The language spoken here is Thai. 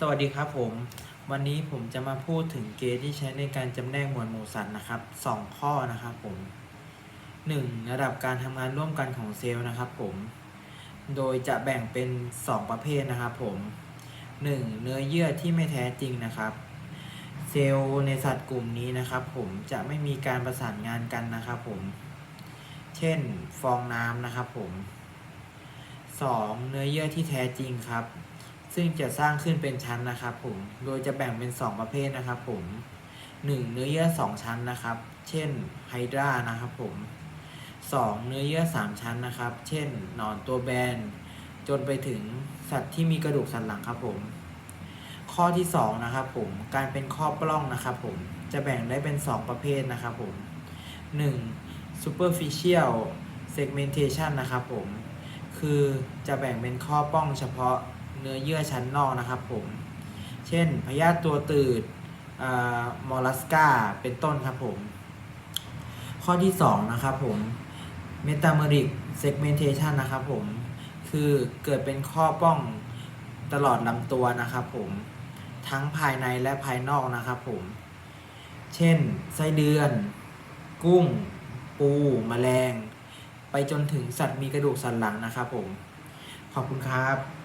สวัสดีครับผม วันนี้ผมจะมาพูดถึงเกณฑ์ที่ใช้ในการจำแนกหมวดหมู่สัตว์นะครับสองข้อนะครับผมหนึ่งระดับการทำงานร่วมกันของเซลล์นะครับผม โดยจะแบ่งเป็น 2 ประเภทนะครับผมหนึ่งเนื้อเยื่อที่ไม่แท้จริงนะครับ เซลล์ในสัตว์กลุ่มนี้นะครับผมจะไม่มีการประสานงานกันนะครับผม เช่น ฟองน้ำนะครับผม 2. เนื้อเยื่อที่แท้จริงครับ ซึ่งจะสร้างขึ้นเป็นชั้นนะครับผม โดยจะแบ่งเป็น 2 ประเภทนะครับผม 1. เนื้อเยื่อ 2 ชั้นนะครับ เช่นไฮดรานะครับผม 2. เนื้อเยื่อ 3 ชั้นนะครับ เช่นหนอนตัวแบน จนไปถึงสัตว์ที่มีกระดูกสันหลังครับผม ข้อที่2นะครับผม การเป็นข้อปล้องนะครับผม จะแบ่งได้เป็น 2 ประเภทนะครับผม 1. superficial segmentation นะครับผม คือจะแบ่งเป็นข้อป้องเฉพาะ เนื้อเยื่อชั้นนอกนะครับผม เช่นพยาธิตัวตืดมอลัสกาเป็นต้นครับผม ข้อที่ 2 นะครับผม metameric segmentation นะครับผม คือเกิดเป็นข้อป้องตลอดลำตัวนะครับผม ทั้งภายในและภายนอกนะครับผม เช่น ไส้เดือน กุ้ง ปูแมลง ไปจนถึงสัตว์มีกระดูกสันหลังนะครับผม ขอบคุณครับ